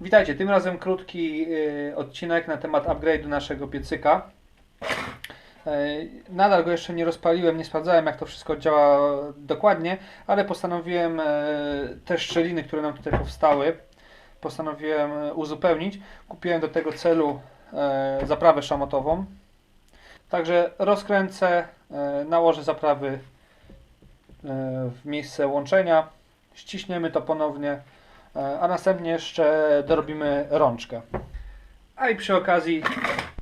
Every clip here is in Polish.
Witajcie, tym razem krótki y, odcinek na temat upgrade'u naszego piecyka. Y, Nadal go jeszcze nie rozpaliłem, nie sprawdzałem jak to wszystko działa dokładnie, ale postanowiłem y, te szczeliny, które nam tutaj powstały, postanowiłem y, uzupełnić. Kupiłem do tego celu y, zaprawę szamotową. Także rozkręcę, y, nałożę zaprawy w miejsce łączenia, ściśniemy to ponownie. E, a następnie jeszcze dorobimy rączkę. A i przy okazji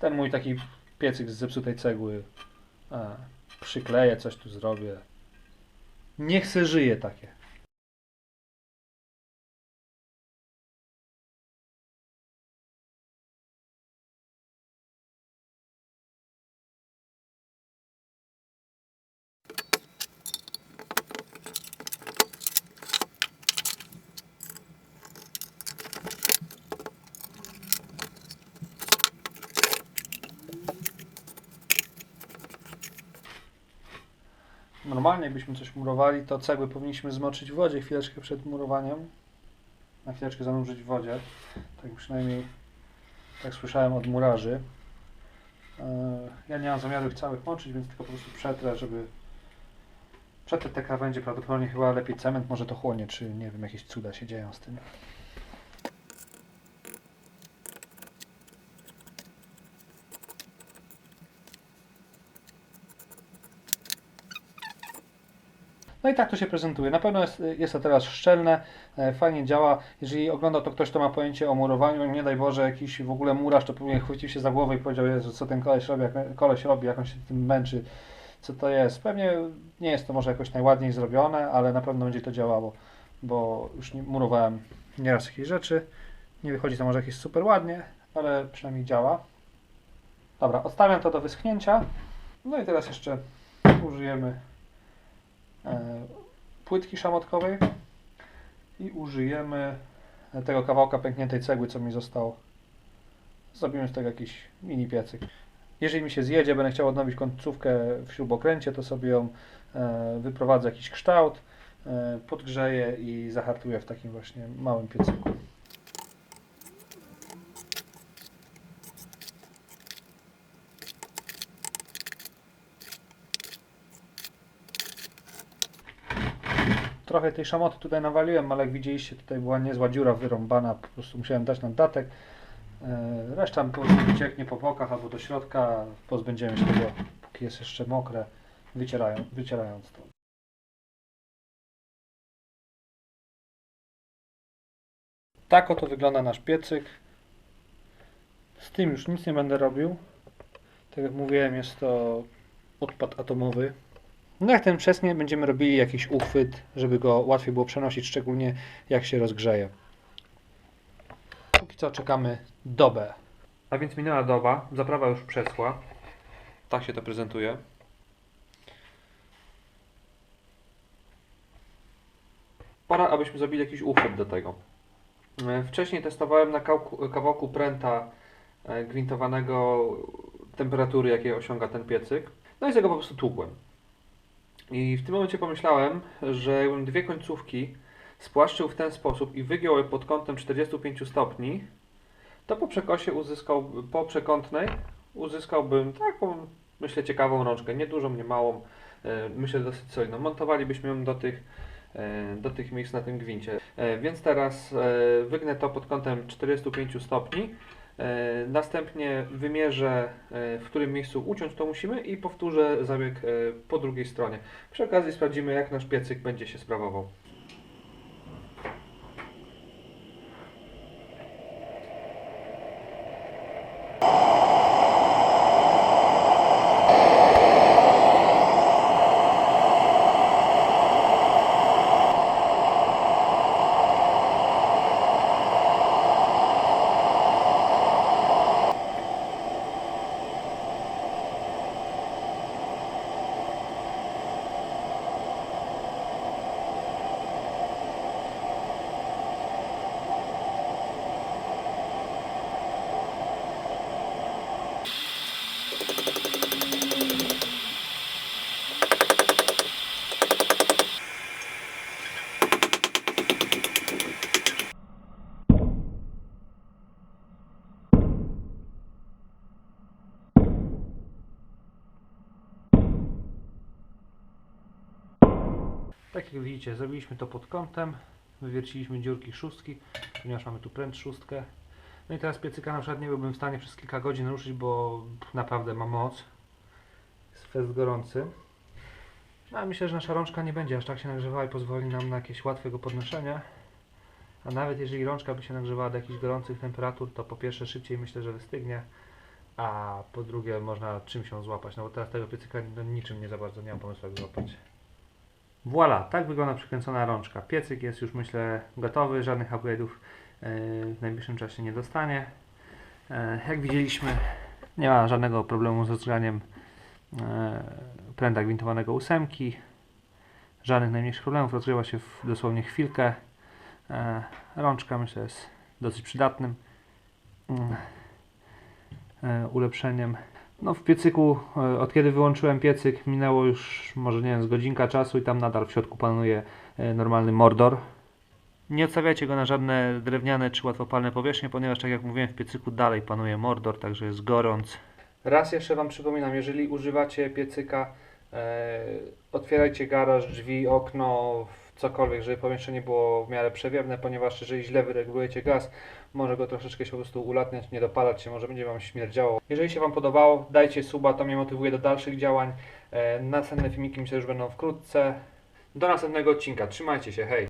ten mój taki piecyk z zepsutej cegły e, przykleję, coś tu zrobię. Niech se żyje takie. Normalnie jakbyśmy coś murowali, to cegły powinniśmy zmoczyć w wodzie chwileczkę przed murowaniem. Na chwileczkę zanurzyć w wodzie. Tak przynajmniej tak słyszałem od murarzy. E, Ja nie mam zamiaru ich całych moczyć, więc tylko po prostu przetrę, żeby przetrę te krawędzie. Prawdopodobnie chyba lepiej cement może to chłonie, czy nie wiem, jakieś cuda się dzieją z tym. No i tak to się prezentuje. Na pewno jest, jest to teraz szczelne, e, fajnie działa. Jeżeli ogląda to ktoś, kto ma pojęcie o murowaniu, nie daj Boże, jakiś w ogóle murarz, to powinien chwycił się za głowę i powiedział, Jezu, co ten koleś robi, jak koleś robi, jak on się tym męczy, co to jest. Pewnie nie jest to może jakoś najładniej zrobione, ale na pewno będzie to działało, bo już nie, murowałem nieraz jakieś rzeczy. Nie wychodzi to może jakieś super ładnie, ale przynajmniej działa. Dobra, odstawiam to do wyschnięcia. No i teraz jeszcze użyjemy płytki szamotkowej i użyjemy tego kawałka pękniętej cegły, co mi zostało. Zrobimy z tego jakiś mini piecyk. Jeżeli mi się zjedzie, będę chciał odnowić końcówkę w śrubokręcie, to sobie ją e, wyprowadzę jakiś kształt, e, podgrzeję i zahartuję w takim właśnie małym piecyku. Trochę tej szamoty tutaj nawaliłem, ale jak widzieliście, tutaj była niezła dziura wyrąbana, po prostu musiałem dać na datek. E, Reszta po prostu wycieknie po bokach albo do środka, pozbędziemy się tego, póki jest jeszcze mokre, wycierają, wycierając to. Tak oto wygląda nasz piecyk. Z tym już nic nie będę robił. Tak jak mówiłem, jest to odpad atomowy. No jak ten przesnie, będziemy robili jakiś uchwyt, żeby go łatwiej było przenosić, szczególnie jak się rozgrzeje. Póki co czekamy dobę. A więc minęła doba, zaprawa już przeschła. Tak się to prezentuje. Pora, abyśmy zrobili jakiś uchwyt do tego. E, Wcześniej testowałem na kawałku, pręta e, gwintowanego temperatury, jakiej osiąga ten piecyk. No i z tego po prostu tłukłem. I w tym momencie pomyślałem, że jakbym dwie końcówki spłaszczył w ten sposób i wygiął je pod kątem 45 stopni, to po przekosie uzyskał, po przekątnej uzyskałbym taką, myślę, ciekawą rączkę. Nie dużą, nie małą, e, myślę dosyć solidną. Montowalibyśmy ją do tych, e, do tych miejsc na tym gwincie. E, Więc teraz wygnę to pod kątem 45 stopni. E, Następnie wymierzę, e, w którym miejscu uciąć to musimy i powtórzę zabieg e, po drugiej stronie. Przy okazji sprawdzimy, jak nasz piecyk będzie się sprawował. Tak jak widzicie, zrobiliśmy to pod kątem, wywierciliśmy dziurki szóstki, ponieważ mamy tu pręt szóstkę. No i teraz piecyka na przykład nie byłbym w stanie przez kilka godzin ruszyć, bo naprawdę ma moc. Jest fest gorący. No, ale myślę, że nasza rączka nie będzie aż tak się nagrzewała i pozwoli nam na jakieś łatwego podnoszenia. A nawet jeżeli rączka by się nagrzewała do jakichś gorących temperatur, to po pierwsze szybciej myślę, że wystygnie, a po drugie można czymś ją złapać, no bo teraz tego piecyka no, niczym nie za bardzo nie mam pomysłu jak złapać. Voilà, tak wygląda przykręcona rączka. Piecyk jest już myślę gotowy, żadnych upgrade'ów e, w najbliższym czasie nie dostanie. E, Jak widzieliśmy, nie ma żadnego problemu z rozgrzaniem e, pręta gwintowanego ósemki. Żadnych najmniejszych problemów, rozgrzewa się w dosłownie chwilkę. Rączka myślę jest dosyć przydatnym mm, ulepszeniem. No w piecyku, e, od kiedy wyłączyłem piecyk, minęło już może nie wiem, z godzinka czasu i tam nadal w środku panuje e, normalny mordor. Nie odstawiajcie go na żadne drewniane czy łatwopalne powierzchnie, ponieważ tak jak mówiłem w piecyku dalej panuje mordor, także jest gorąc. Raz jeszcze Wam przypominam, jeżeli używacie piecyka, e, otwierajcie garaż, drzwi, okno, cokolwiek, żeby pomieszczenie było w miarę przewiewne, ponieważ jeżeli źle wyregulujecie gaz, może go troszeczkę się po prostu ulatniać, nie dopalać się, może będzie Wam śmierdziało. Jeżeli się Wam podobało, dajcie suba, to mnie motywuje do dalszych działań. E, następne filmiki myślę, że już będą wkrótce. Do następnego odcinka, trzymajcie się, hej!